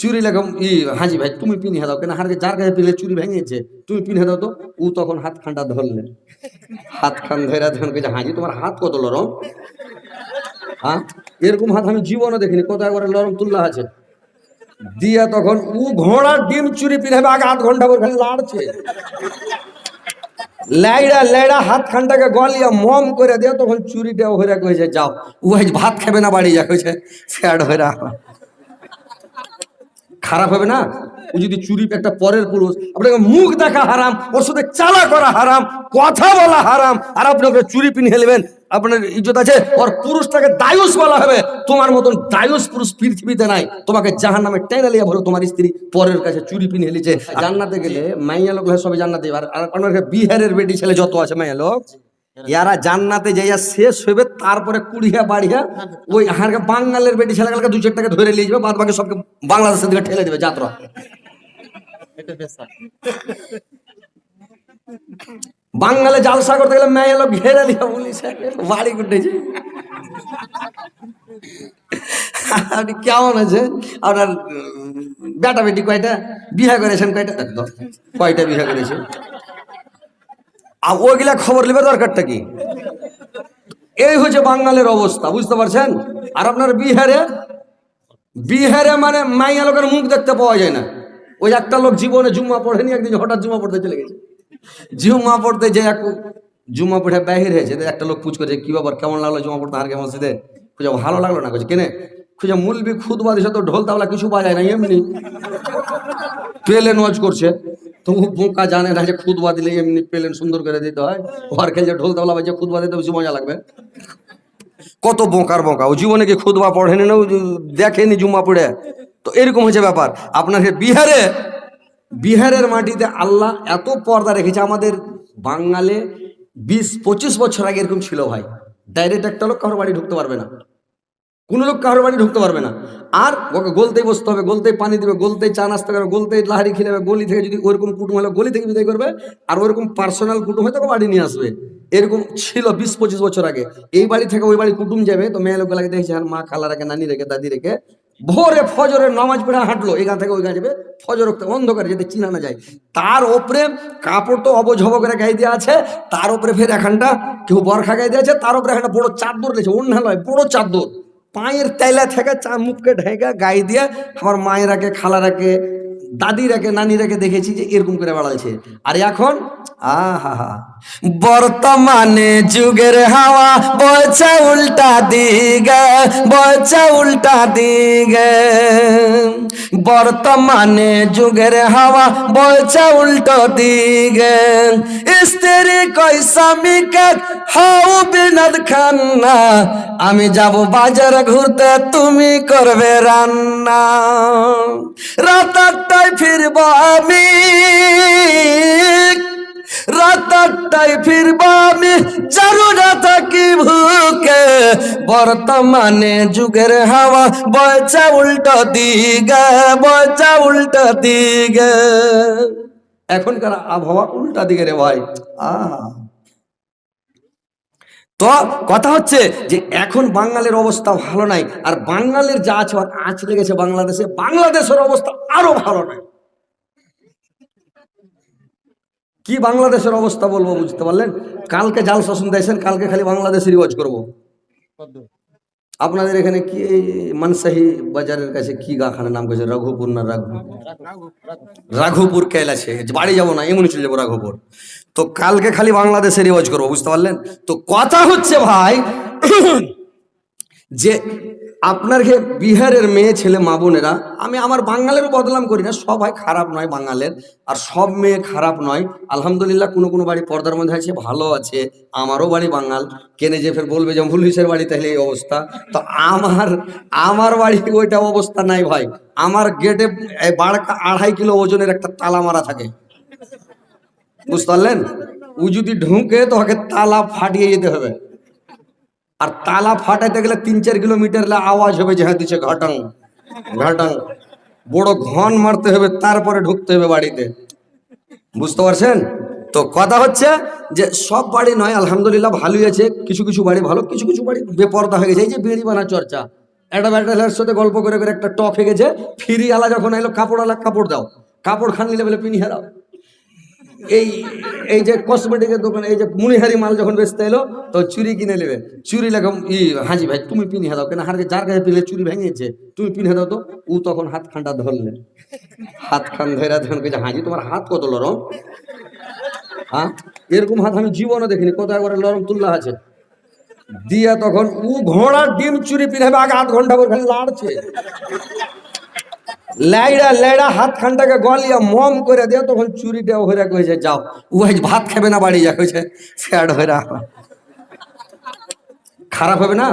চুরি লেখা ই, হাজি ভাই, তুমি পিনিয়ে দাও কেন হারকে যার কাছে পিলে চুরি ভেঙেছে, তুমি পিনিয়ে দাও তো ও তখন হাত খানটা ধরলেন। হাত খান ধরে ধরে কেছে হাজি, তোমার হাত কত লরম হ্যাঁ? এরকম হাত আমি জীবনে দেখিনি, কত একবারে লরম তুল্লা আছে। দিয়া তখন ও ঘোড়ার ডিম চুরি পিনাবে আগে আধ ঘণ্টা পর লাড়ছে। লাইড়া লাইড়া হাত খানটাকে গলিয়া মম করে দেয় তখন চুরিটা হইরা কইছে, যাও ও ভাত খাবে না, বাড়ি যা, কইছে, ফ্যাড হইরা খারাপ হবে না? ও যদি চুরি একটা পরের পুরুষ, আপনাকে মুখ দেখা হারাম, ওর সাথে চালা করা হারাম, কথা বলা হারাম, আর আপনি ওকে চুরি পিনিয়ে নেবেন, আপনার ইজ্জত আছে, ওর পুরুষটাকে দায়ুস বলা হবে। তোমার মতন দায়ুস পুরুষ পৃথিবীতে নাই। তোমাকে জাহান নামে টেনে লিয়া বলো, তোমার স্ত্রী পরের কাছে চুরি পিনিয়ে লিছে জান্নাতে গেলে মাইয়া লোক সবাই জান্নাতে। আর আপনার বিহারের বেটি ছেলে যত আছে, মাইয়া লোক। ইয়ারা জান্নাতে যাইয়া শেষ হইবে তারপরে কুড়িয়া বাড়িয়া ওই হারকে বাঙালের বেটি ছেলেগুলোকে দু চার টাকা ধরে নিয়ে যাবে বাদ বাকি সবকে বাংলাদেশের দিকে ঠেলে দেবে যাত্রা। বাঙালে জালসা করতে গেলে মেয়ে এলো ঘেরে দিয়া পুলিশ বাড়ি কুটেছে আপনি কেমন আছে আপনার বেটা বেটি কয়টা? বিয়ে করেছেন কয়টা? কয়টা বিয়ে করেছে আর ওইগুলা খবর নেবে দরকারটা কি? এই হচ্ছে বাঙালির অবস্থা, বুঝতে পারছেন? আর আপনার বিহারে বিহারে মানে মাইয়া লোকের মুখ দেখতে পাওয়া যায় না। ওই একটা লোক জীবনে জুম্মা পড়েনি, একদিন হঠাৎ জুম্মা পড়তে চলে গেছে। জুম্মা পড়তে যে এক জুম্মা পড়ে বাহির হয়েছে একটা লোক করছে, কি ব্যাপার, কেমন লাগল জুম্মা পড়তে? আর কেমন মসজিদে খুঁজে ভালো লাগল না। কইছে, কেনে? খুঁজে, মুলবি খুদ বাদিস তো ঢোল তাবলা কিছু বাজায় না, এমনি। পেলে ওয়াজ করছে। তো ও বোকা জানে না যে খুদবা দিলে এমনি পেলেন সুন্দর করে দিতে হয়। ঘর খেলছে, ঢোল তাবলা বাজে খুদবা দিতে বেশি মজা লাগবে। কত বোকার বোকা, ও জীবনে কি খুদবা পড়েনি না দেখেনি জুম্মা পড়ে? তো এরকম হচ্ছে ব্যাপার। আপনার বিহারে, বিহারের মাটিতে আল্লাহ এত পর্দা রেখেছে, আমাদের বাঙালে বিশ পঁচিশ বছর আগে এরকম ছিল ভাই। ডাইরেক্ট একটা লোক কারোর বাড়ি ঢুকতে পারবে না। কোনো লোক কারোর বাড়ি ঢুকতে পারবে না। আর ওকে গলতেই বসতে হবে, গলতেই পানি দেবে, গলতেই চা নাস্তা করবে, গলতেই লাহারি খেলে গলি থেকে যদি ওরকম কুটুম হলে, গলি থেকে বিদায় করবে, আর ওরকম পার্সোনাল কুটুম হয়তো বাড়ি নিয়ে আসবে। এরকম ছিল বিশ, পঁচিশ বছর আগে। এই বাড়ি থেকে ওই বাড়ি কুটুম যাবে, তো মেয়ে লোকগুলাকে দেখছে আর মা খালা রেখে, নানি রেখে, দাদি রেখে, ভোরে ফজরের নামাজ পড়ে হাঁটলো, এখান থেকে ওই যাবে, ফজর অন্ধকারে যাতে চিনা না যায়। তার ওপরে কাপড় তো অবঝব করে গায়ে দেওয়া আছে, তার ওপরে ফের এখানটা কেউ বরখা গায়ে দিয়ে আছে, তার ওপরে একটা বড় চাদর দিয়েছে অন্য নয়, বড় চাদর। পায়ের তেলা থেকে চা মুখকে ঢেকে গায়ে দিয়ে আমার মায়েরাকে, খালারাকে, দাদিরাকে, নানিরাকে দেখেছি যে এরকম করে বেড়াচ্ছে আর এখন, আহা বর্তমানে যুগের হাওয়া বইছে উল্টা দিগে বইছে উল্টা দিগে বর্তমানে যুগের হাওয়া বইছে উল্টো দিগে স্ত্রী কই স্বামীকে হাও বিনোদ খান্না। আমি যাব বাজার ঘুরতে, তুমি করবে রান্না। রাত আটটায় ফিরব আমি। রাত আটটায় ফিরব আমি না থাকি ভুকে। বর্তমানে যুগের হাওয়া বয়চা উল্টো দিগে বয়চা উল্টো দিগে এখনকার আবহাওয়া উল্টা দিকে রে ভাই। তো কথা হচ্ছে যে এখন বাঙালির অবস্থা ভালো নাই, আর বাঙালির যা আছে আঁচ লেগেছে বাংলাদেশে, বাংলাদেশের অবস্থা আরও ভালো নাই। কি বাংলাদেশের অবস্থা বলব বুঝতে পারলেন? কালকে জাল শাসন দিয়েছেন, কালকে খালি বাংলাদেশের রিওয়াজ করব। আপনাদের এখানে কি মানসাহি বাজারের কাছে কি গাখানের নাম করেছে? রঘুপুর না রাঘু? রাঘুপুর কৈলাসে বাড়ি যাব না এমনি চলে যাব রাঘুপুর। তো কালকে খালি বাংলাদেশের রিওয়াজ করব, বুঝতে পারলেন? তো কথা হচ্ছে ভাই যে আপনার যে বিহারের মেয়ে ছেলে মা বোনেরা, আমি আমার বাঙালেরও বদলাম করি না, সবাই খারাপ নয় বাঙালের, আর সব মেয়ে খারাপ নয়। আলহামদুলিল্লাহ কোনো কোনো বাড়ি পর্দার মধ্যে আছে, ভালো আছে, আমারও বাড়ি বাঙাল। কেনে যে ফের বলবে যে পুলিশের বাড়ি তাহলে এই অবস্থা? তো আমার আমার বাড়ি ওইটা অবস্থা নাই ভাই। আমার গেটে বাড়কা আড়াই কিলো ওজনের একটা তালা মারা থাকে। বুঝতে পারলেন? ও যদি ঢুকে, তো ওকে তালা ফাটিয়ে যেতে হবে। আর তালা ফাটাইতে গেলে তিন চার কিলোমিটার আওয়াজ হবে যে হ্যাঁ দিচ্ছে ঘাটাং ঘাটাং। বড় ঘন মারতে হবে, তারপরে ঢুকতে হবে বাড়িতে। বুঝতে পারছেন? তো কথা হচ্ছে যে সব বাড়ি নয়, আলহামদুলিল্লাহ ভালোই আছে। কিছু কিছু বাড়ি ভালো, কিছু কিছু বাড়ি বেপর্দা হয়ে গেছে। এই যে বিড়ি বানা চর্চা, একটা ব্যাটালের সাথে গল্প করে করে একটা টক হয়ে গেছে। ফিরি আলা যখন এলো কাপড় আলা কাপড় দাও। কাপড় খান নিলে বলে পিনি দাও এই এই যে কসমেটিকের দোকানে, এই যে মুনিহারি মাল যখন বেচতে এলো, তো চুরি কিনে নেবে। চুরি লাগাম ই, হাজি ভাই, তুমি পিনিয়ে দাও, কেন হার যার কাছে পিলে চুরি ভেঙেছে, তুমি পিনিয়ে দাও তো, ও তখন হাত খানটা ধরলে। হাত খান ধরে তখন কেছে হাজি, তোমার হাত কত লরম হ্যাঁ? এরকম হাত আমি জীবনে দেখিনি, কত একবারে লরম তুল্লা আছে। দিয়া তখন ও ঘোড়ার ডিম চুরি পিনাবে আগে আধ ঘণ্টা পর লাড়ছে। লাইড়া লাইড়া হাত খানটাকে গলিয়া মম করে দিয়ে তখন চুরিটা হইরা কইছে, যাও। ও ভাত খাবে না বাড়ি যা, কইছে, ফ্যাড হইরা খারাপ হবে না?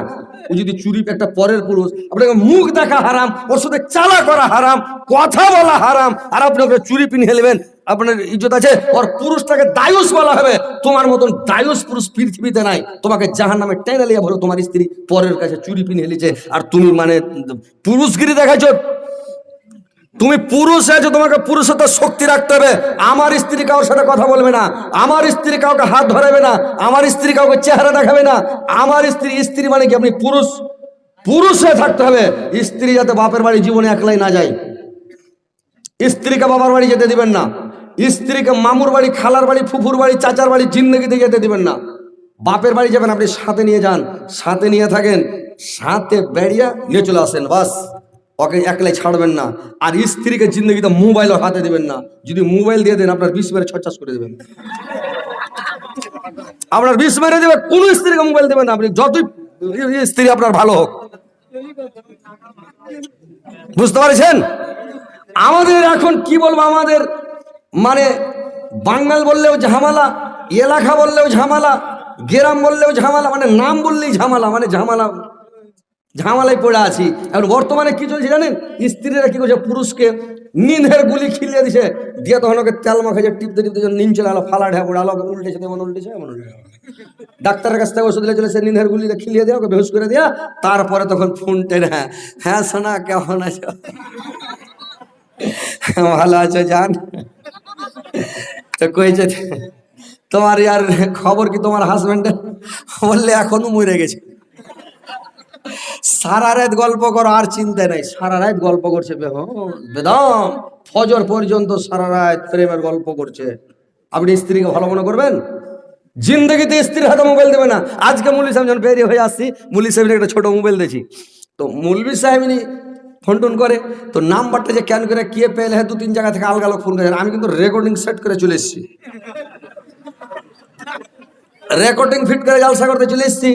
ও যদি চুরি একটা পরের পুরুষ, আপনাকে মুখ দেখা হারাম, ওর সাথে চালা করা হারাম, কথা বলা হারাম, আর আপনি ওকে চুরি পিনিয়ে নেবেন আপনার ইজ্জত আছে, ওর পুরুষটাকে দায়ুস বলা হবে, তোমার মতন দায়ুস পুরুষ পৃথিবীতে নাই, তোমাকে জাহান নামে টেনে লিয়া বলো, তোমার স্ত্রী পরের কাছে চুরি পিনে লিছে আর তুমি মানে পুরুষগিরি দেখাইছো তুমি পুরুষ আছো তোমাকে পুরুষত্ব শক্তি রাখতে হবে, আমার স্ত্রী কারোর সাথে কথা বলবে না, আমার স্ত্রী কাউকে হাত ধরাবে না, আমার স্ত্রী কাউকে চেহারা দেখাবে না, আমার স্ত্রী স্ত্রী মানে কি? আপনি পুরুষ। পুরুষ হয়ে থাকতে হবে। স্ত্রী যাতে বাপের বাড়ি জীবনে একলাই না যায়। স্ত্রীকে বাবার বাড়ি যেতে দিবেন না। স্ত্রীকে মামুর বাড়ি, খালার বাড়ি, ফুফুর বাড়ি, চাচার বাড়ি, জিন্দগিতে যেতে দিবেন না। বাপের বাড়ি যাবেন, আপনি সাথে নিয়ে যান, সাথে নিয়ে থাকেন, সাথে বেরিয়ে নিয়ে চলে আসেন, বাস। ওকে একলাই ছাড়বেন না। আর স্ত্রীকে জিন্দগিতে মোবাইল হাতে দেবেন না। যদি মোবাইল দিয়ে দেন, আপনার বিষ মেরে ছচাস করে দেবেন। আপনার বিষ মেরে দেবে, কোন স্ত্রীকে মোবাইল দেবেন না। আপনি যতই স্ত্রী আপনার ভালো হোক। বুঝতে পারছেন? আমাদের এখন কি বলব আমাদের? মানে বাঙাল বললেও ঝামেলা, এলাকা বললেও ঝামেলা, গ্রাম বললেও ঝামেলা মানে নাম বললেই ঝামেলা মানে ঝামেলা। ঝামেলায় পড়ে আছি। এখন বর্তমানে কি চলছে জানেন? স্ত্রীরা কি করছে? পুরুষকে নিনের গুলি খিলিয়ে দিছে। দিয়ে তখন ওকে তেল মাখাইছে, টিপতে টিপতে নিন চলে আলো ফালা ঢেপে ওকে উল্টেছে তেমন উল্টেছে, এমন উল্টেছে। ডাক্তারের কাছ থেকে ওষুধ চলে সে নিনের গুলি খিলিয়ে দেওয়া ওকে বেহুশ করে দেওয়া তারপরে তখন ফোন টেনে হ্যাঁ হ্যাঁ শোনা কেমন আছো? ভালো আছো, জান? তো কইছে, তোমার ইয়ার খবর কি তোমার হাজবেন্ডের বললে, এখনও মরে গেছে। সারা রাত গল্প করো, আর চিন্তা নাই। সারা রাত গল্প করছে বেদম, ফজর পর্যন্ত সারা রাত প্রেমের গল্প করছে। আপনি স্ত্রীকে ভালো মনে করবেন? জিন্দগিতে স্ত্রীর হাতে মোবাইল দেবে না। আজকে মুলি সাহেব যখন বেরিয়ে হয়ে আসছি মুলি সাহেবের একটা ছোট মোবাইল দিয়েছি তো মুলবি সাহেবিনী ফোন টোন করে, তো নাম্বারটা যে ক্যান করে, কে পেলে হ্যাঁ দু তিন জায়গা থেকে আলগা লোক ফোন করে আমি কিন্তু রেকর্ডিং সেট করে চলে এসেছি। রেকর্ডিং ফিট করে জালসা করতে চলে এসেছি।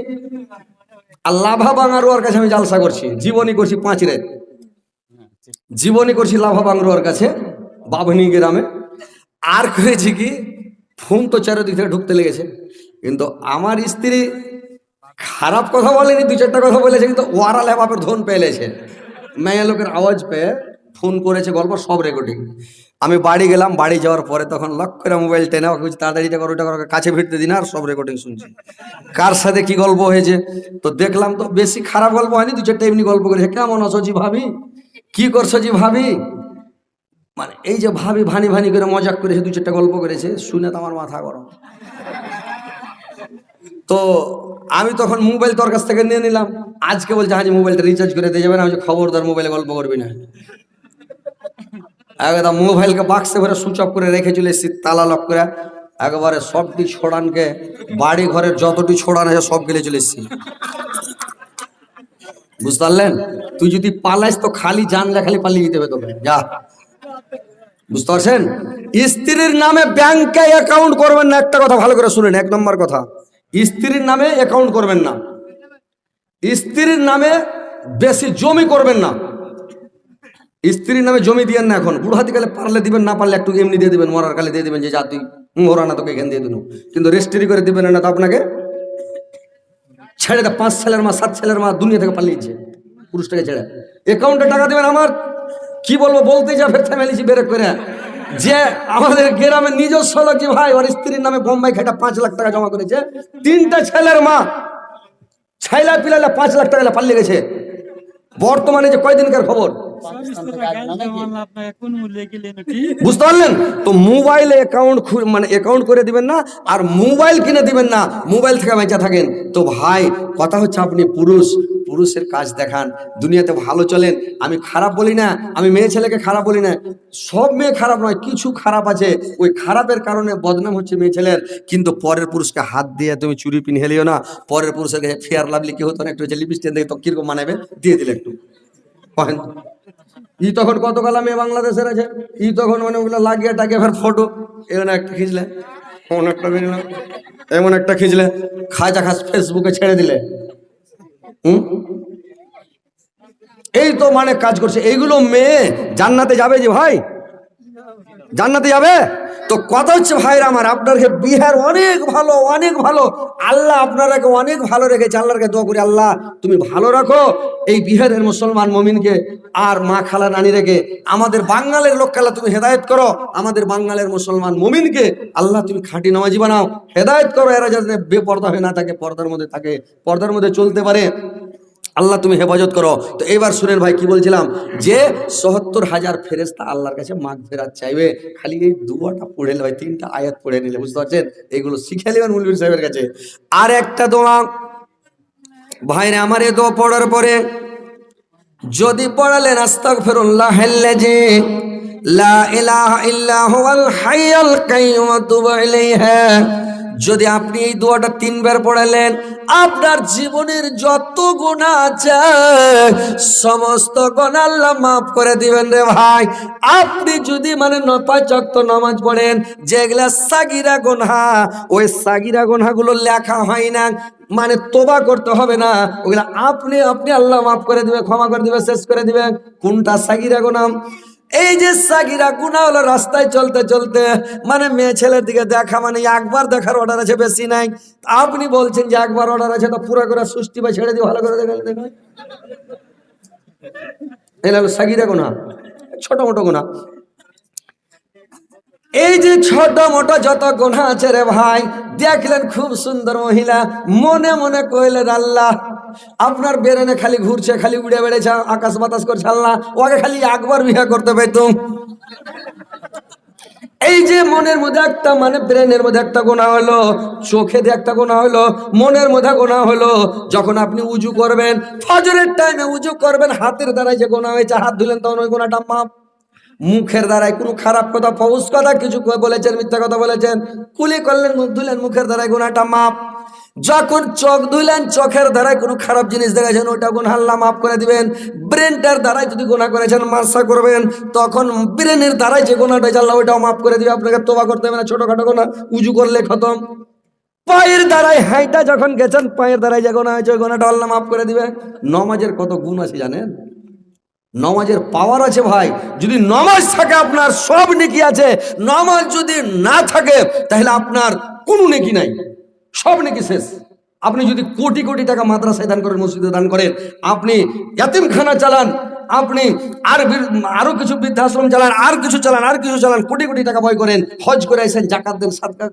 আর লাভা বাঙারুয়ার কাছে আমি জালসা করছি, জীবনী করছি পাঁচ রেত জীবনী করছি লাভা বাংরুয়ার কাছে বাভনি গ্রামে। আর করেছি কি ফোন তো চারিদিক থেকে ঢুকতে লেগেছে। কিন্তু আমার স্ত্রী খারাপ কথা বলেনি, দু চারটা কথা বলেছে, কিন্তু ওয়ারালে বাপের ধন পেলেছে মেয়ে লোকের আওয়াজ পেয়ে ফোন করেছে, গল্প সব রেকর্ডিং আমি বাড়ি গেলাম, বাড়ি যাওয়ার পরে তখন লক করে মোবাইল টেনে ওকে তাড়াতাড়ি করো, এটা করো কাছে ভিড়তে দিন, আর সব রেকর্ডিং শুনছি। কার সাথে কি গল্প হয়েছে? তো দেখলাম তো বেশি খারাপ গল্প হয়নি, দু চারটা এমনি গল্প করেছে। কেমন আছো জি ভাবি? কি করছ জি ভাবি? মানে এই যে ভাবি ভানি ভানি করে মজাক করেছে, দু চারটা গল্প করেছে, শুনে তো আমার মাথা গরম। তো আমি তখন মোবাইল তোর কাছ থেকে নিয়ে নিলাম। আজকে বলছে হ্যাঁ মোবাইলটা রিচার্জ করে দিয়ে যাবেন, আমি খবরদার মোবাইলে গল্প করবি না। একদম মোবাইলকে বাক্সে ভরে সুইচ অফ করে রেখে চলে এসেছি, তালা লক করে। একবারে সবটি ছোড়ানকে বাড়ি ঘরের যতটি ছোড়ান আছে সব গেলে চলে এসেছি। বুঝতে পারলেন? তুই যদি পালাইস তো খালি জানলে খালি পালিয়ে হবে তোকে। যা। বুঝতে পারছেন? স্ত্রীর নামে ব্যাংকে অ্যাকাউন্ট করবেন না, একটা কথা ভালো করে শুনেন, এক নম্বর কথা। স্ত্রীর নামে অ্যাকাউন্ট করবেন না। স্ত্রীর নামে বেশি জমি করবেন না। স্ত্রীর নামে জমি দিয়েন না এখন। বুড়ো হাতি কালে পারলে দিবেন, না পারলে একটু এমনি দিয়ে দিবেন, মরার কালে দিয়ে দিবেন, যে যা তুই মরা না তোকে এখান দিয়ে দিন। কিন্তু রেজিস্ট্রি করে দিবেন না তো আপনাকে? ছেড়ে দে, পাঁচ ছেলের মা, সাত ছেলের মা দুনিয়া থেকে পালিয়েছে পুরুষটাকে ছেড়ে অ্যাকাউন্টে টাকা দেবেন আমার? কি বলব বলতে যা ফের ফ্যামিলি বেরেক করে। যে আমাদের গ্রামের নিজস্ব লোক যে ভাই, ওর স্ত্রীর নামে বোম্বাই খেটা পাঁচ লাখ টাকা জমা করেছে। তিনটা ছেলের মা ছাইলা পিলাইলা পাঁচ লাখ টাকা পাল্লে গেছে। বর্তমানে যে কয়দিনকার খবর? বুঝতে পারলেন? তো মোবাইলে অ্যাকাউন্ট মানে অ্যাকাউন্ট করে দিবেন না আর মোবাইল কিনে দিবেন না মোবাইল থেকে বেঁচে থাকেন। তো ভাই কথা হচ্ছে আপনি পুরুষ পুরুষের কাজ দেখান দুনিয়াতে ভালো চলেন। আমি খারাপ বলি না আমি মেয়ে ছেলেকে খারাপ বলি না। সব মেয়ে খারাপ নয় কিছু খারাপ আছে। ওই খারাপের কারণে বদনাম হচ্ছে মেয়ে ছেলের। কিন্তু পরের পুরুষকে হাত দিয়ে তুমি চুরি পিন হেলিও না। পরের পুরুষের কাছে ফেয়ার লাভলি কি হতো না? একটু লিপস্টিক দেখে তো কীরকম মানাবে? দিয়ে দিলে একটু। ই তখন কত কালা মেয়ে বাংলাদেশের আছে? ই তখন মানে ওগুলো লাগিয়ে টাকে ফের ফটো। এমন একটা খিঁচলে। এমন একটা বেরিলাম এমন একটা খিঁচলে। খাজা খাস ফেসবুকে ছেড়ে দিলে। হুম? এই তো মানে কাজ করছে। এইগুলো মেয়ে জান্নাতে যাবে যে ভাই? জান্নাতে যাবে? তো কথা হচ্ছে, ভাইরা আমার আপনাকে বিহার অনেক ভালো অনেক ভালো। আল্লাহ আপনারাকে অনেক ভালো রেখেছে। আল্লাহকে দোয়া করি, আল্লাহ, তুমি ভালো রাখো। এই বিহারের মুসলমান মমিনকে আর মা খালা নানি রেখে আমাদের বাঙালের লোক খালা তুমি হেদায়ত করো। আমাদের বাঙালের মুসলমান মমিনকে আল্লাহ তুমি খাঁটি নামাজি বানাও। হেদায়ত করো, এরা যাতে বেপর্দা হয়ে না থাকে, পর্দার মধ্যে থাকে, পর্দার মধ্যে চলতে পারে। আল্লাহ তুমি হেফাজত করো। তো এবার শুনেন ভাই, কি বলছিলাম? যে সত্তর হাজার ফেরেস্তা আল্লাহর কাছে মাগ ফেরাত চাইবে, খালি এই দুয়াটা পড়ে ভাই তিনটা আয়াত পড়ে নিলে, বুঝতে পারছেন? এইগুলো শিখে নেবেন মুলবির সাহেবের কাছে। আর একটা দোয়া, ভাইরে আমার এ দোয়া পড়ার পরে, যদি পড়ালেন আস্তাক ফেরুল্লাহ হেললে যে লা ইলাহা ইল্লা হুয়াল হাইয়াল কাইয়ুম ইলাইহা। যদি আপনি এই দোয়াটা তিনবার পড়ালেন, আপনার জীবনের যত গুণা আছে, সমস্ত গুণা আল্লাহ মাফ করে দিবেন রে ভাই। আপনি যদি মানে নপায় চক্ত নামাজ পড়েন যেগুলা সাগিরা গোনা ওই সাগিরা গোনাগুলো লেখা হয় না মানে তোবা করতে হবে না। ওগুলা আপনি আপনি আল্লাহ মাফ করে দিবে ক্ষমা করে দিবে শেষ করে দিবে কোনটা সাগিরা গোনাম এই যে সাগিরা গুণা হলো রাস্তায় চলতে চলতে মানে মেয়ে ছেলের দিকে দেখা মানে একবার দেখার অর্ডার আছে, বেশি নাই। আপনি বলছেন যে একবার অর্ডার আছে তো পুরো করে সুষ্টি বা ছেড়ে দিয়ে ভালো করে দেখা দেখা সাগিরা গুণা, ছোট মোটো গোনা এই যে ছোট মোটো যত গোনা আছে রে ভাই, দেখলেন খুব সুন্দর মহিলা। মনে মনে কইলেন, আল্লাহ, আপনার বেরেনে খালি ঘুরছে, খালি উড়ে বেড়েছে, আকাশ বাতাস করছে, আল্লাহ ওকে খালি একবার বিয়ে করতে পাইতুম এই যে মনের মধ্যে একটা মানে ব্রেনের মধ্যে একটা গোনা হলো, চোখে একটা গোনা হলো, মনের মধ্যে গোনা হলো, যখন আপনি উজু করবেন, ফজরের টাইমে উজু করবেন, হাতের দ্বারাই যে গোনা হয়েছে, হাত ধুলেন, তখন ওই গোনাটা মাপ মুখের দ্বারাই কোনো খারাপ কথা ফৌস কথা, কিছু বলেছেন, মিথ্যা কথা বলেছেন, কুলি করলেন, মুখ ধুলেন, মুখের দ্বারাই গোনাটা মাপ যখন চোখ ধুলেন, চোখের দ্বারাই কোনো খারাপ জিনিস দেখাছেন ওটা গুণ হাল্লা মাফ করে দিবেন। ব্রেনটার দ্বারাই যদি গোনা করেছেন মাসা করবেন, তখন ব্রেনের দ্বারাই যে গোনাটা জানলা ওইটাও মাফ করে দিবে। আপনাকে তোবা করতে হবে না, ছোটখাটো গোনা উজু করলে খতম। পায়ের দ্বারাই হাইটা যখন গেছেন, পায়ের দ্বারাই যে গোনা হয়েছে, ওই গোনাটা আল্লাহ মাফ করে দিবে। নমাজের কত গুণ আছে জানেন? নমাজের পাওয়ার আছে ভাই। যদি নমাজ থাকে, আপনার সব নেকি আছে। নমাজ যদি না থাকে, তাহলে আপনার কোনো নেকি নাই। সব নেকি শেষ। আপনি যদি কোটি কোটি টাকা মাদ্রাসায় দান করেন, মসজিদে দান করেন, আপনি ইয়াতিমখানা চালান, আপনি আর আরও কিছু বৃদ্ধাশ্রম চালান, আর কিছু চালান, আর কিছু চালান, কোটি কোটি টাকা বয় করেন, হজ করে আসেন জাকাত দেন, সাদকা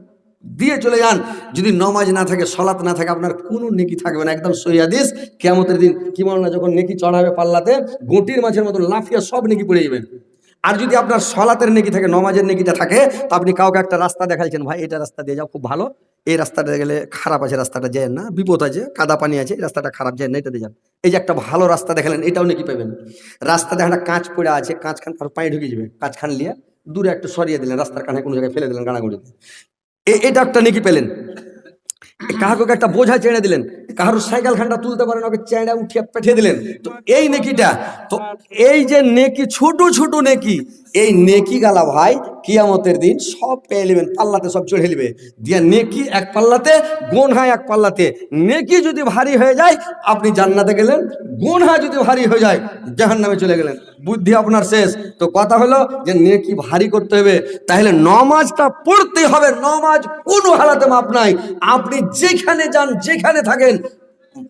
দিয়ে চলে যান। যদি নমাজ না থাকে, সলাত না থাকে, আপনার কোনো নেকি থাকবে না। একদম সহিদিস কেমতের দিন, কি না যখন নেকি চড়াবে পাল্লাতে গুটির মাছের মতো লাফিয়া সব নেকি পড়ে যাবেন। আর যদি আপনার সলাতের নেকি থাকে, নমাজের নেকিটা থাকে, তো আপনি কাউকে একটা রাস্তা দেখাইছেন, ভাই, এটা রাস্তা দিয়ে যাও, খুব ভালো। এই রাস্তাটা গেলে খারাপ আছে, রাস্তাটা যায় না। বিপদ আছে, কাদা পানি আছে, এই রাস্তাটা খারাপ যায় না এটা দিয়ে যান। এই যে একটা ভালো রাস্তা দেখালেন, এটাও নাকি পাবেন। রাস্তা দেখা একটা কাঁচ পড়ে আছে, কাঁচ খান কারও পায়ে ঢুকে যাবে। কাঁচ খান নিয়ে দূরে একটু সরিয়ে দিলেন, রাস্তার কানে কোনো জায়গায় ফেলে দিলেন গানাগুড়িতে এ- এটা একটা নেকি পেলেন। কাহাকে একটা বোঝা চেড়ে দিলেন। কাহার সাইকেল খানটা তুলতে পারেন ওকে চেড়ে উঠিয়ে পেঠিয়ে দিলেন। তো এই নেকিটা, তো এই যে নেকি, ছোট ছোট নেকি এই নেকি গালা ভাই কিয়ামতের দিন সব পেয়ে নেবেন, পাল্লাতে সব চড়ে নেবে। দিয়ে নেকি এক পাল্লাতে, গোনহা এক পাল্লাতে। নেকি যদি ভারী হয়ে যায়, আপনি জান্নাতে গেলেন, গোনহা যদি ভারী হয়ে যায় জাহান নামে চলে গেলেন। বুদ্ধি আপনার শেষ। তো কথা হলো যে নেকি ভারী করতে হবে, তাহলে নমাজটা পড়তে হবে। নমাজ কোনো হালাতে মাপ নাই। আপনি যেখানে যান, যেখানে থাকেন।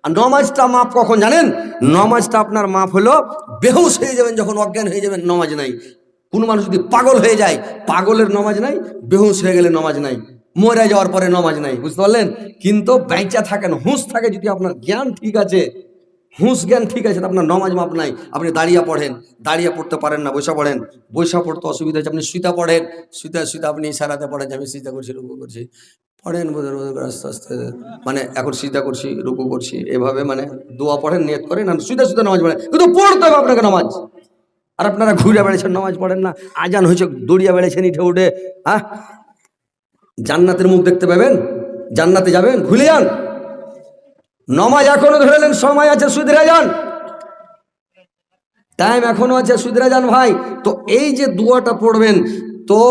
নমাজটা মাপ কখন জানেন? নমাজটা আপনার মাপ হলো, বেহুশ হয়ে যাবেন, যখন অজ্ঞান হয়ে যাবেন, নমাজ নাই। কোনো মানুষ যদি পাগল হয়ে যায়, পাগলের নমাজ নাই, বেহুশ হয়ে গেলে নমাজ নাই, মরে যাওয়ার পরে নমাজ নাই, বুঝতে পারলেন? কিন্তু বেঁচা থাকেন, হুঁশ থাকে যদি আপনার জ্ঞান ঠিক আছে, হুঁশ জ্ঞান ঠিক আছে, আপনার নমাজ মাপ নাই, আপনি দাঁড়িয়ে পড়েন, দাঁড়িয়ে পড়তে পারেন না বৈশা পড়েন বৈশা পড়তে অসুবিধা হচ্ছে, আপনি সুতা পড়েন সুতা সুইতা আপনি ইশারাতে পড়েন আমি সিজা করছি, রুকু করছি, পড়েন বোধ আস্তে আস্তে মানে এখন সিজা করছি, রুকু করছি, এভাবে মানে দোয়া পড়েন, নিয়ত করেন, আর সুতা সুতা নামাজ পড়েন, কিন্তু পড়তে হবে আপনাকে নামাজ। আর আপনারা ঘুরে বেড়েছেন নামাজ পড়েন না, আজান হয়েছে, দড়িয়া বেড়েছেন ইঠে উঠে হ্যাঁ জান্নাতের মুখ দেখতে পাবেন, জান্নাতে যাবেন ভুলে যান। নমাজ এখনও ধরেলেন সময় আছে, সুধরে যান। টাইম এখনও আছে, সুধরে যান ভাই। তো এই যে দুয়াটা পড়বেন তো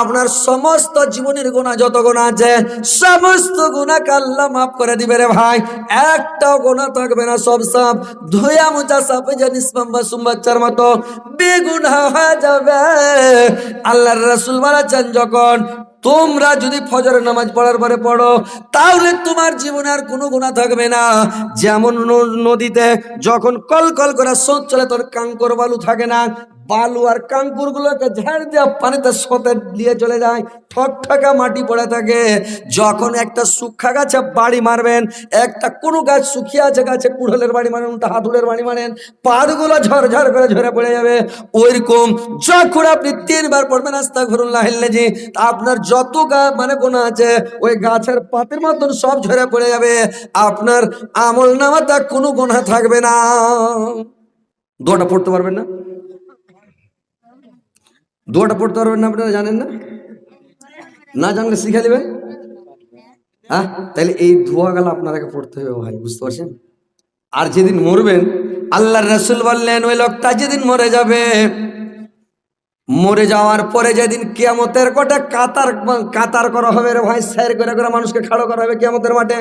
আপনার সমস্ত জীবনের গুনাহ যত গুনাহ আছে, সমস্ত গুনাহকে আল্লাহ maaf করে দিবে রে ভাই। একটাও গুনাহ থাকবে না সব সব ধুয়া মুছা সাপে জানিস সুম্বাচ্চার মতো বেগুনাহ হয়ে যাবে। আল্লাহর রাসূল বলেছেন যখন তোমরা যদি ফজরের নামাজ পড়ার পরে পড়ো, তাহলে তোমার জীবনে আর কোনো গুণা থাকবে না। যেমন নদীতে যখন কল কল করা স্রোত চলে, তোর কাঙ্কর বালু থাকে না বালু আর কাঙ্কুর গুলোকে ঝাড় দেওয়া পানিতে সতে দিয়ে চলে যায়। ঠক ঠকা মাটি পড়ে থাকে। যখন একটা শুক্ষা গাছে বাড়ি মারবেন, একটা কোনো গাছ শুকিয়ে আছে, গাছে কুড়লের বাড়ি মারেন, উল্টা হাতুড়ের বাড়ি মারেন, পাতগুলো ঝরঝর করে ঝরে পড়ে যাবে। ওইরকম যখন আপনি তিনবার পড়বেন আস্তা ঘুরুন লাহিল্লেজি তা আপনার যত গা মানে গোনা আছে, ওই গাছের পাতের মতন সব ঝরে পড়ে যাবে। আপনার আমল নামাতা কোনো গোনা থাকবে না। দোয়াটা পড়তে পারবেন না? দোয়াটা পড়তে পারবেন না আপনারা, জানেন না? না জানলে শিখে নেবেন হ্যাঁ তাহলে এই ধোয়া গেল আপনারাকে পড়তে হবে ভাই, বুঝতে পারছেন? আর যেদিন মরবেন, আল্লাহর রসুল বললেন, ওই লোকটা যেদিন মরে যাবে, মরে যাওয়ার পরে যেদিন কিয়ামতের কোটে কাতার কাতার করা হবে রে ভাই, স্যার করে করে মানুষকে খাড়ো করা হবে কিয়ামতের মাঠে।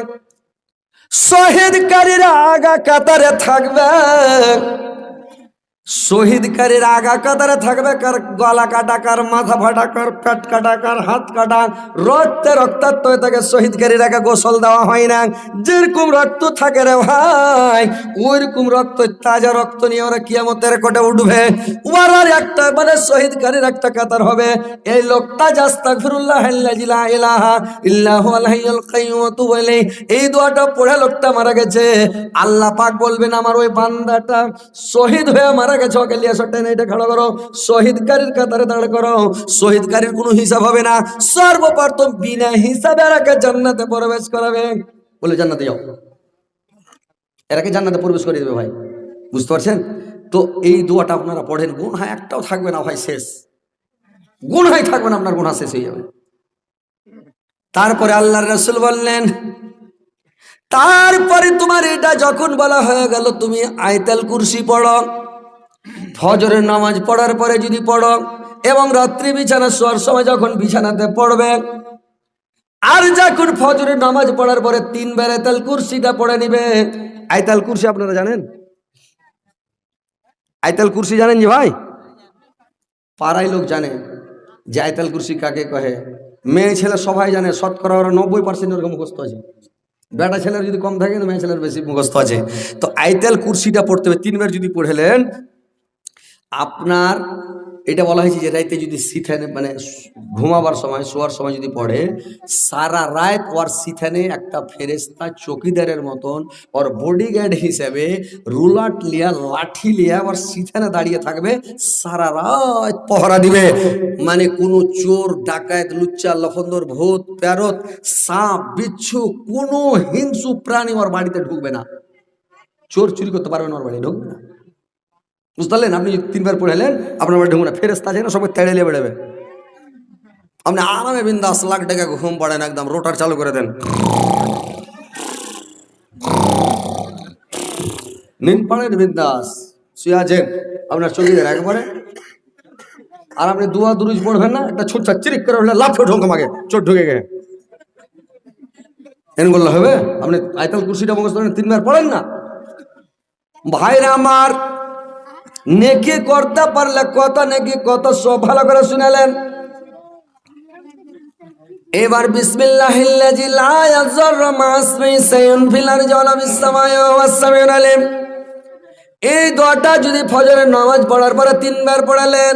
শহীদকারীরা আগা কাতারে থাকবে। শহীদকারীর আগা কাতারে থাকবে কার গলা কাটা, কার মাথা ফাটা, কার পেট কাটা, কার হাত কাটা। রক্তে রক্তাক্ত হয়ে থাকে শহীদকারীর আগে গোসল দেওয়া হয় না। যেরকম রক্ত থাকে রে ভাই, ওইরকম রক্ত, তাজা রক্ত নিয়ে ওরা কিয়ামতের কোটে উঠবে। ওরার একটা মানে শহীদকারীর একটা কাতার হবে। এই লোকটা জাস্তা ফিরুল্লাহ ইলাহা ইল্লাহু আল কাইয়ুম ওয়া তুবু ইলাইহি। এই দোয়াটা পড়ে লোকটা মারা গেছে। আল্লাহ পাক বলবেন, আমার ওই বান্দাটা শহীদ হয়ে মারা গেছে ওকে লিয়ে খাড়া করো। শহীদকারীর কাতারে দাঁড় করো। শহীদকারীর কোনো হিসাব হবে না। সর্বপ্রথম বিনা হিসাবে জান্নাতে প্রবেশ করাবে। বলে জান্নাতে যাও। এরাকে জান্নাতে প্রবেশ করে দেবে ভাই। বুঝতে পারছেন? তো এই দোয়াটা আপনারা পড়েন। একটাও থাকবে না ভাই, শেষ। থাকবে না, আপনার শেষ হয়ে যাবে। তারপরে আল্লাহর রসুল বললেন, তারপরে তোমার এটা যখন বলা হয়ে গেল, তুমি আয়তাল কুরসি পড়ো। ফজরের নামাজ পড়ার পরে যদি পড়ো, এবং রাত্রি বিছানা শোয়ার সময় যখন বিছানাতে পড়বে, আর যখন ফজরের নামাজ পড়ার পরে তিন তিনবার আয়তাল কুরসিটা পড়ে নিবে। আয়তাল কুরসি আপনারা জানেন? আয়তাল কুরসি জানেন জি ভাই? পাড়ায় লোক জানে যে আয়তাল কুরসি কাকে কহে। মেয়ে ছেলে সবাই জানে, শতকরা ওরা নব্বই পার্সেন্ট ওরকম মুখস্থ আছে। বেটা ছেলের যদি কম থাকে মেয়ে ছেলের বেশি মুখস্থ আছে। তো আইতেল কুরসিটা পড়তে হবে। তিনবার যদি পড়েলেন আপনার, এটা বলা হয়েছে যে রাইতে যদি সিথানে মানে ঘুমাবার সময়, শোয়ার সময় যদি পড়ে, সারা রাত ওর সিথানে একটা ফেরেস্তা চকিদারের মতন ওর বডিগার্ড হিসেবে রুলাট লিয়া, লাঠি লিয়া ওর সিথানে দাঁড়িয়ে থাকবে, সারা রাত পহরা দিবে। মানে কোনো চোর ডাকায়ত লুচ্চা, লফন্দর, ভূত, প্যারত, সাপ, বিচ্ছু, কোনো হিংসু প্রাণী ওর বাড়িতে ঢুকবে না। চোর চুরি করতে পারবে না ওর বাড়ি ঢুকবে না। বুঝতে পারলেন? আপনি তিনবার পড়েলেন আপনার বাড়ি ঢুকুন না ফেরেস্তা আছে না সবাই তেড়ে নিয়ে বেড়াবে আপনি আরামে বিন্দাস লাখ টাকা ঘুম পড়েন একদম, রোটার চালু করে দেন। নিন পড়েন বিন্দাস, শুয়ে আপনার চোখে একবারে আর আপনি দুয়া দুরুজ পড়বেন না, একটা ছোট চিরিক করে উঠলে লাফে ঢোকে মাগে চোট ঢুকে গে এন বললে হবে? আপনি আয়তাল কুর্সিটা করেন, তিনবার পড়েন না। ভাইরা আমার নেকি করতে পারলে কত নেকি কত সব ভালো করে শুনালেন। এবার বিসমিল্লাহিল্লাজি লা ইয়াযুররু মাসমি সাইয়ুন ফিল আরজি ওয়ালা ফিস সামাই ওয়াস সামিউল এই দোয়াটা যদি ফজরের নামাজ পড়ার পরে তিনবার পড়ালেন,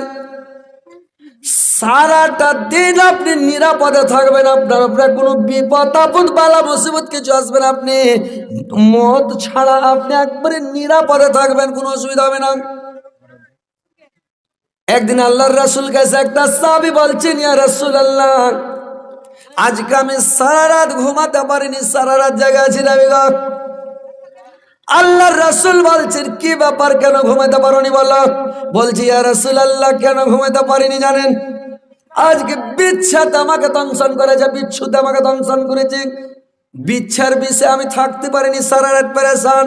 সারাটা দিন আপনি নিরাপদে থাকবেন, আপনার উপরে কোনো বিপদ, আপদ, বালা, মুসিবত কিছু আসবেন আপনি মদ ছাড়া আপনি একবারে নিরাপদে থাকবেন, কোনো অসুবিধা হবে না। একদিন আল্লাহর রাসুল কাছে একটা সাবি বলছেন, ইয়া রাসুল আল্লাহ আজকে আমি সারা রাত ঘুমাতে পারিনি, সারা রাত জায়গা আছি গো। আল্লাহর রাসুল বলছেন, কি ব্যাপার কেন ঘুমাতে পারোনি বলো? বলছি, ইয়া রাসুল আল্লাহ কেন ঘুমাতে পারিনি জানেন? আজকে বিচ্ছাত আমাকে দংশন করেছে, বিচ্ছুত আমাকে দংশন করেছে। বিচ্ছার বিষয়ে আমি থাকতে পারিনি, সারা রাত পেরেশান।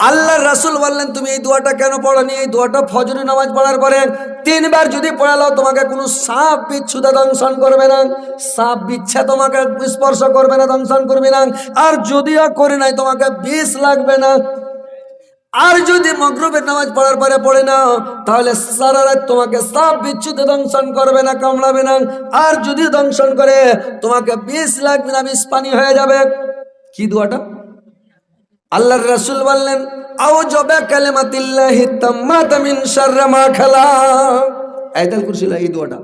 আল্লাহর রাসুল বললেন, তুমি এই দোয়াটা কেন পড়নি? এই দোয়াটা ফজরের নামাজ পড়ার পরে তিনবার যদি পড়ালো তোমাকে কোনো সাপ বিচ্ছুতে দংশন করবে না। সাপ বিচ্ছা তোমাকে স্পর্শ করবে না, দংশন করবে না। আর যদিও করে নাই, তোমাকে বিষ লাগবে না। আর যদি মগরবের নামাজ পড়ার পরে পড়ে নাও, তাহলে সারা রাত তোমাকে সাপ বিচ্ছুতে দংশন করবে না, কামড়াবে না। আর যদি দংশন করে, তোমাকে বিষ লাগবে না বিষ পানি হয়ে যাবে। কি দোয়াটা? আল্লাহর রাসূল বললেন আও জবে কালিমাতিল্লাহি তাম্মাত মিন শাররি মা খালা। আয়াতুল কুরসি এই দোয়াটা।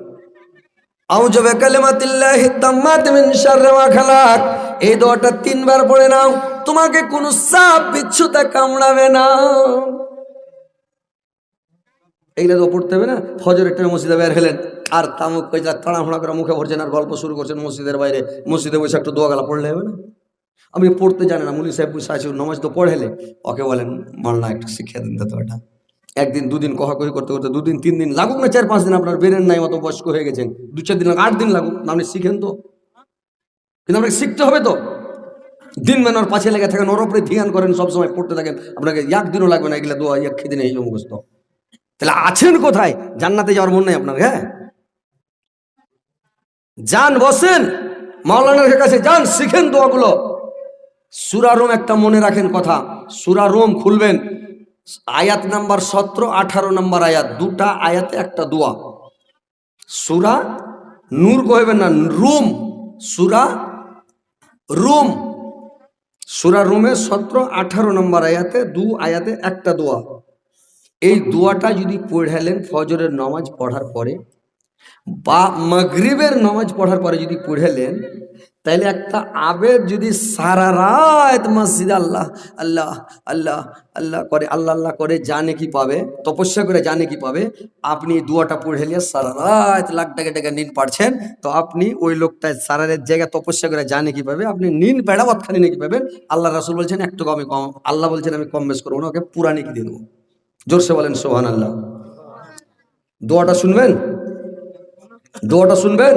আও জবে কালিমাতিল্লাহি তাম্মাত মিন শাররি মা খালাক এই দোয়াটা তিনবার পড়ে নাও, তোমাকে কোনো সাপ, বিচ্ছুতে কামড়াবে না। এইগুলো তো পড়তে হবে না? ফজর একটা মসজিদে বের হলেন, আর তামুক তাড়াহুড়া করে মুখে ভরছেন, আর গল্প শুরু করছেন মসজিদের বাইরে। মসজিদে বসে একটু দোয়া গালা পড়লে হবে না? আমি পড়তে জানি না মুলি সাহেব আছে, নমাজ তো পড়েলে ওকে বলেন মাল্লা একটু শিখিয়ে দিন তো এটা একদিন, দুদিন কহাকহি করতে করতে, দুদিন, তিন দিন লাগুক না, চার পাঁচ দিন আপনার বেরেন নাই, অত বয়স্ক হয়ে গেছেন, দু চার দিন আট দিন লাগুক, না আপনি শিখেন তো। কিন্তু আপনাকে শিখতে হবে তো। দিন মেন ওর পাশে লেগে থাকেন, ওর উপরে ধ্যান করেন সবসময় পড়তে থাকেন, আপনাকে এক দিনও লাগবে না, এগুলো দোয়া, এক খেদিন এই মুখস্থ তাহলে আছেন কোথায়? জান্নাতে যাওয়ার মন নেই আপনার হ্যাঁ? যান, বসেন। মাওলানার কাছে যান, শিখেন দোয়াগুলো। সুরা রোম একটা মনে রাখেন কথা। সুরা রোম খুলবেন, আয়াত নাম্বার সতেরো, আঠারো নাম্বার আয়াত, দুটা আয়াতে একটা দোয়া। সুরা নূর কহবেন না, রুম, সুরা রুম। সুরা রুমে সতেরো, আঠারো নম্বর আয়াতে, দু আয়াতে একটা দোয়া। এই দোয়াটা যদি পড়ালেন ফজরের নামাজ পড়ার পরে, বা মাগরিবের নামাজ পড়ার পরে যদি পড়ালেন তাইলে একটা আবেগ যদি সারা রাত মসজিদ আল্লাহ আল্লাহ আল্লাহ আল্লাহ করে, আল্লাহ আল্লাহ করে জানে কি পাবে, তপস্যা করে জানে কি পাবে, আপনি দুয়াটা পড়ে সারা রাত লাখ টাকা টাকা নিন পারছেন, তো আপনি ওই লোকটা সারা রাত জায়গায় তপস্যা করে জানে কি পাবে, আপনি নিন বেড়াবাদ খানি নাকি পাবেন, আল্লাহ রাসুল বলছেন, একটু আমি কম, আল্লাহ বলছেন, আমি কম বেশ করব না ওকে পুরা নাকি দিয়ে দেবো। জোরসে বলেন সোহান আল্লাহ দোয়াটা শুনবেন? দোয়াটা শুনবেন?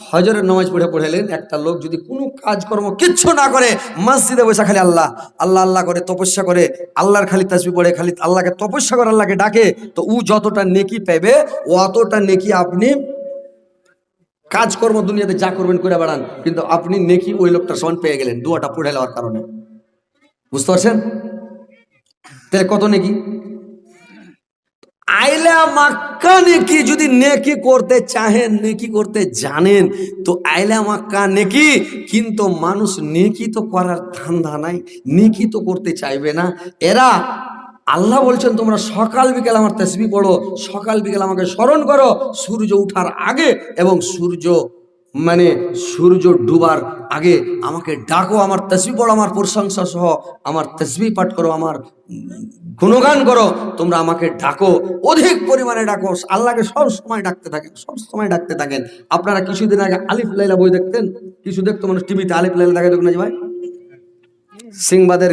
ফজরের নামাজ পড়ে পড়েলেন একটা লোক যদি কোনো কাজকর্ম কিচ্ছু না করে, মসজিদে বসে খালি আল্লাহ আল্লাহ আল্লাহ করে, তপস্যা করে, আল্লাহর খালি তাসবি পড়ে, খালি আল্লাহকে তপস্যা করে, আল্লাহকে ডাকে, তো ও যতটা নেকি পাবে অতটা নেকি আপনি কাজকর্ম দুনিয়াতে যা করবেন করে বেড়ান। কিন্তু আপনি নেকি ওই লোকটার সমান পেয়ে গেলেন, দুয়াটা পড়ে নেওয়ার কারণে। বুঝতে পারছেন? তাহলে কত নেকি? আইলা মাক্কা নেকি যদি নেকি করতে চাহেন, নেকি করতে জানেন, তো আইলা মাক্কা নেকি, কিন্তু মানুষ নেকি তো করার ধান্দা নাই, নেকি তো করতে চাইবে না। এরা, আল্লাহ বলছেন, তোমরা সকাল বিকেল আমার তেসবি পড়ো, সকাল বিকেল আমাকে স্মরণ করো, সূর্য উঠার আগে এবং সূর্য মানে সূর্য ডুবার আগে আমাকে ডাকো আমার তসবি পড়ো আমার প্রশংসা সহ আমার তসবি পাঠ করো আমার গুণগান করো তোমরা আমাকে ডাকো অধিক পরিমাণে ডাকো আল্লাহকে সব সময় ডাকতে থাকেন সব সময় ডাকতে থাকেন। আপনারা কিছুদিন আগে আলিফ লাইলা বই দেখতেন? কিছু দেখতো মানুষ টিভিতে? আলিফ লাইলা দেখে দেখুন না যে ভাই? সিংবাদের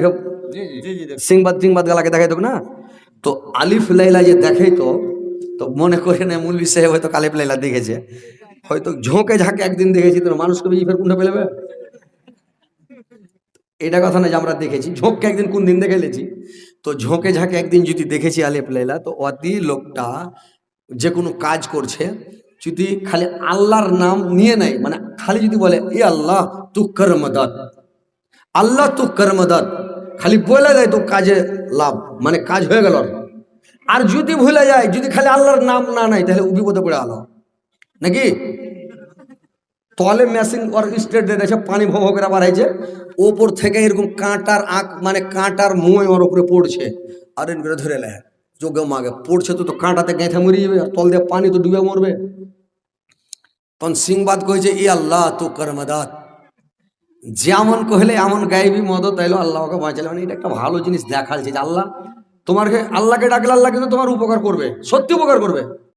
সিংবাদ সিংবাদ গালাকে দেখাই দেখ না তো আলিফ লাইলা যে দেখাই তো তো মনে করে না মুল্লি সাহেব হয়তো কালিফ লাইলা দেখেছে। হয়তো ঝোঁকে ঝাঁকে একদিন দেখেছি তো মানুষ বেশি ফের কোনটা পেলেবে এটা কথা না যে আমরা দেখেছি, ঝোঁককে একদিন কোন দিন দেখে এলেছি? তো ঝোঁকে ঝাঁকে একদিন যদি দেখেছি আলিফ লাইলা, তো অতি লোকটা যে কোনো কাজ করছে, যদি খালি আল্লাহর নাম নিয়ে নেয় মানে খালি যদি বলে, এ আল্লাহ, তু কর মদত আল্লাহ, তু কর মদত খালি বলে দেয় তো কাজে লাভ। মানে কাজ হয়ে গেল। আর যদি ভুলে যায়, যদি খালি আল্লাহর নাম না নাই তাহলে ও বিপদে পড়ে আলো। নাকি? তলে মেশিন ওর স্টেট রেট আছে পানি ভো ভো করে বাড়াইছে, ওপর থেকে এরকম কাঁটার আঁক মানে কাঁটার মুয় ওর উপরে পড়ছে। আর এর করে ধরে লেয় যোগ্য মাগে, পড়ছে তো তো কাঁটাতে গেঁথে মরে যাবে, আর তল দিয়ে পানি তো ডুবে মরবে। তখন সিংবাদ কয়েছে ই আল্লাহ তো কর্মদাত যেমন কহলে এমন গাইবি মদত, তাইলো আল্লাহকে বাঁচালে মানে এটা একটা ভালো জিনিস দেখাচ্ছে যে আল্লাহ তোমাকে আল্লাহকে ডাকলে আল্লাহ কিন্তু তোমার উপকার করবে, সত্যি উপকার করবে।